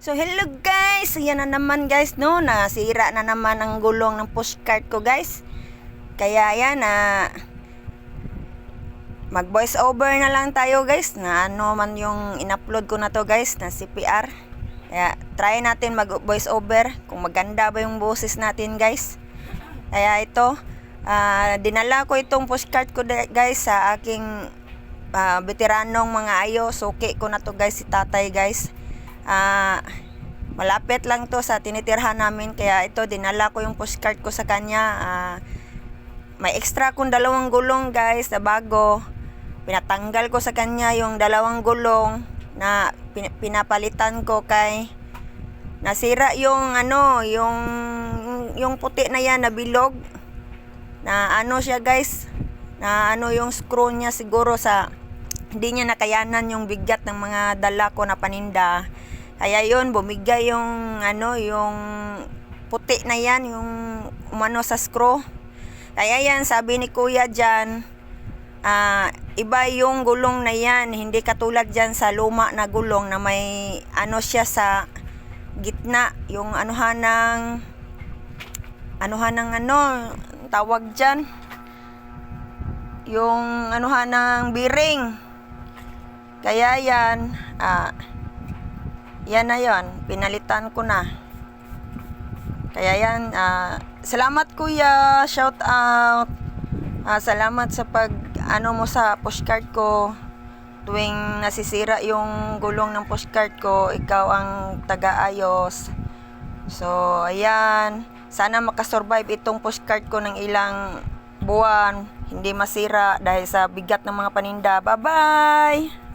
So hello guys, yan na naman guys no, nasira na naman ang gulong ng postcard ko guys. Kaya yan na mag voice over na lang tayo guys na ano man yung in-upload ko na to guys na CPR. Kaya try natin mag voice over kung maganda ba yung boses natin guys. Kaya ito, ah, dinala ko itong postcard ko guys sa aking ah, veteranong mga ayo. Suki ko na to guys si tatay guys. Ah, malapit lang to sa tinitirhan namin kaya ito dinala ko yung postcard ko sa kanya. Ah, may extra kong dalawang gulong guys na bago. Pinatanggal ko sa kanya yung dalawang gulong na pin- pinapalitan ko kay nasira yung ano, yung yung puti na yan na bilog. Na ano siya guys, na ano yung screw niya siguro sa hindi niya nakayanan yung bigat ng mga dala ko na paninda. Kaya yun, bumigay yung ano, yung puti na yan, yung umano sa screw. Kaya yan, sabi ni kuya dyan, ah, iba yung gulong na yan, hindi katulad dyan sa luma na gulong na may ano siya sa gitna, yung anuhan ng anuhan ng ano, tawag dyan, yung anuhan ng biring. Kaya yan, ah, yan na yon pinalitan ko na. Kaya yan, ah, salamat kuya, shout out. Ah, salamat sa pag ano mo sa postcard ko. Tuwing nasisira yung gulong ng postcard ko, ikaw ang taga-ayos. So, ayan. Sana makasurvive itong postcard ko ng ilang buwan. Hindi masira dahil sa bigat ng mga paninda. Bye-bye!